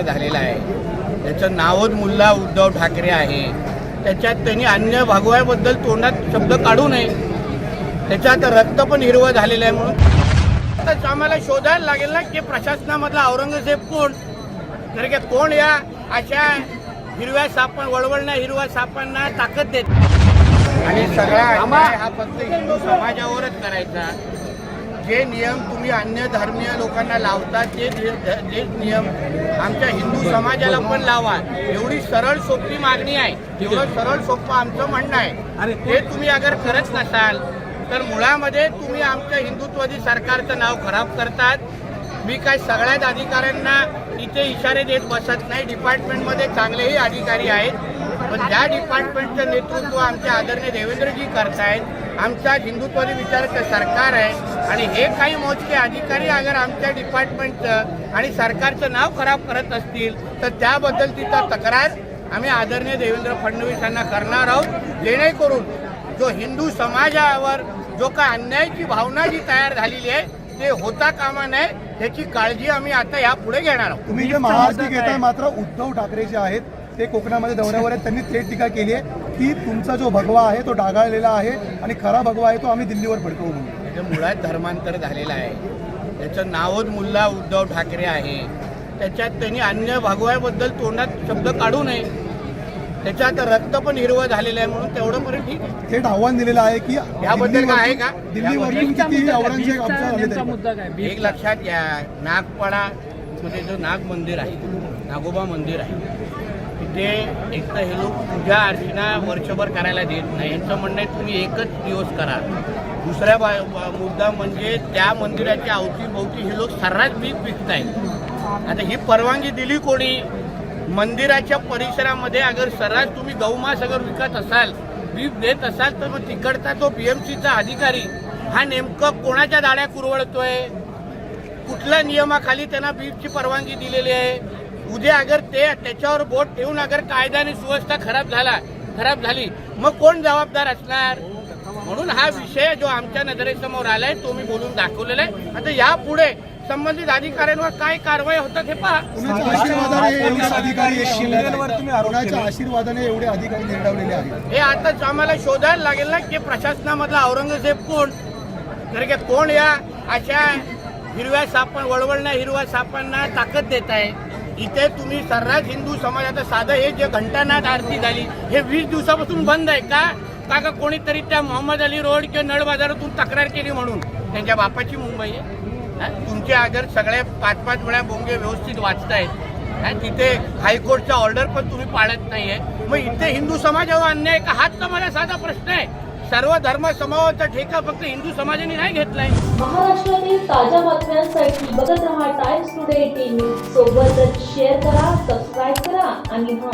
झालेला आहे. त्याचं नावच मुल्ला उद्धव ठाकरे आहे. त्याच्यात त्यांनी अन्य भागवायाबद्दल तोंडात शब्द काढू नये. त्याच्यात रक्त पण हिरवं झालेलं आहे म्हणून. आता आम्हाला शोधायला लागेल ना की प्रशासनामधला औरंगजेब कोण? तर की कोण या अशा हिरव्या सापण वळवळण्या हिरव्या सापांना ताकद देत? आणि सगळा हा फक्त हिंदू समाजावरच करायचा. जे नियम तुम्ही अन्य धर्मीय लोकांना लावता ते जे जे नियम आमच्या हिंदू समाजाला पण लावा. एवढी सरळ सोपी मागणी आहे. एवढं सरळ सोपं आमचं म्हणणं आहे. ते तुम्ही अगर करत नसाल तर मुळामध्ये तुम्ही आमच्या हिंदुत्वादी सरकारचं नाव खराब करतात. मी काय सगळ्याच अधिकाऱ्यांना इथे इशारे देत बसत नाही. डिपार्टमेंटमध्ये चांगलेही अधिकारी आहेत. पण ज्या डिपार्टमेंटचं नेतृत्व आमच्या आदरणीय देवेंद्रजी करतायत आमचा हिंदुत्वादी विचाराचं सरकार आहे आणि हे काही मोजके अधिकारी अगर आमच्या डिपार्टमेंटचं आणि सरकारचं नाव खराब करत असतील तर त्याबद्दल तिथं तक्रार आम्ही आदरणीय देवेंद्र फडणवीस यांना करणार आहोत. जेणेकरून जो हिंदू समाजावर जो काय अन्यायाची भावना जी तयार झालेली आहे ते होता कामा नये त्याची काळजी आम्ही आता यापुढे घेणार आहोत. तुम्ही जे महाआरती घेताय मात्र उद्धव ठाकरे जे आहेत ते कोकणामध्ये दौऱ्यावर आहेत. त्यांनी थेट टीका केली आहे की तुमचा जो भगवा आहे तो डागाळलेला आहे आणि खरा भगवा आहे तो आम्ही दिल्लीवर भडकवू म्हणून. मुळात धर्मांतर झालेलं आहे. त्याचं नावच मुल्ला उद्धव ठाकरे आहे. त्याच्यात त्यांनी अन्य भगव्याबद्दल तोंडात शब्द काढू नये. त्याच्यात रक्त पण हिरवं झालेलं आहे म्हणून तेवढं पर्यंत ठीक आहे. थेट आव्हान दिलेलं आहे की याबद्दल काय आहे का? दिल्लीवरून किती औरंगजेब एक लक्षात घ्या. नागपाडा मध्ये जो नाग मंदिर आहे नागोबा मंदिर आहे तिथे एक तर हे लोक पूजा अर्चना वर्षभर करायला देत नाही. यांचं म्हणणं आहे तुम्ही एकच दिवस करा. दुसऱ्या बा मुद्दा म्हणजे त्या मंदिराच्या अवतीभोवती हे लोक सर्रास बीज विकतायत. आता ही परवानगी दिली कोणी? मंदिराच्या परिसरामध्ये अगर सर्रास तुम्ही गौमास अगर विकत असाल वीज देत असाल तर मग तिकडचा तो बीएमसीचा अधिकारी हा नेमकं कोणाच्या दाड्या कुरवळतोय कुठल्या नियमाखाली त्यांना बीजची परवानगी दिलेली आहे? उद्या अगर ते त्याच्यावर बोट ठेवून अगर कायदा आणि सुव्यवस्था खराब झाला खराब झाली मग कोण जबाबदार असणार? म्हणून हा विषय जो आमच्या नजरेसमोर आलाय तो मी बोलून दाखवलेला आहे. आता यापुढे संबंधित अधिकाऱ्यांवर काय कारवाई होतात हे पहा. कुणाच्या आशीर्वादाने एवढे अधिकारी कुणाच्या आशीर्वादाने एवढे अधिकारी निर्डावलेले आहेत? हे आता आम्हाला शोधायला लागेल ना की प्रशासनामधला औरंगजेब कोण? कारण की कोण या अशा हिरव्या सापण वळवळण्या हिरव्या सापांना ताकद देत आहे. इथे तुम्ही सर्रास हिंदू समाजाचं साधं हे जे घंटानाथ आरती झाली हे वीस दिवसापासून बंद आहे का? का का कोणीतरी त्या मोहम्मद अली रोड किंवा नळ बाजारातून तक्रार केली म्हणून? त्यांच्या बापाची मुंबई आहे. तुमचे आदर सगळ्या पाच पाच वेळा बोंगे व्यवस्थित वाचतायत. आणि तिथे हायकोर्टचा ऑर्डर पण तुम्ही पाळत नाहीये. मग इथे हिंदू समाजावर अन्याय का? हाच तर मला साधा प्रश्न आहे. सर्व धर्म समूहाचा ठेका फक्त हिंदू समाजाने नाही घेतलाय. महाराष्ट्रातील ताज्या बातम्यांसाठी बघत रहा टाइम्स टुडे टीव्ही सोबतच शेअर करा सबस्क्राईब करा आणि हा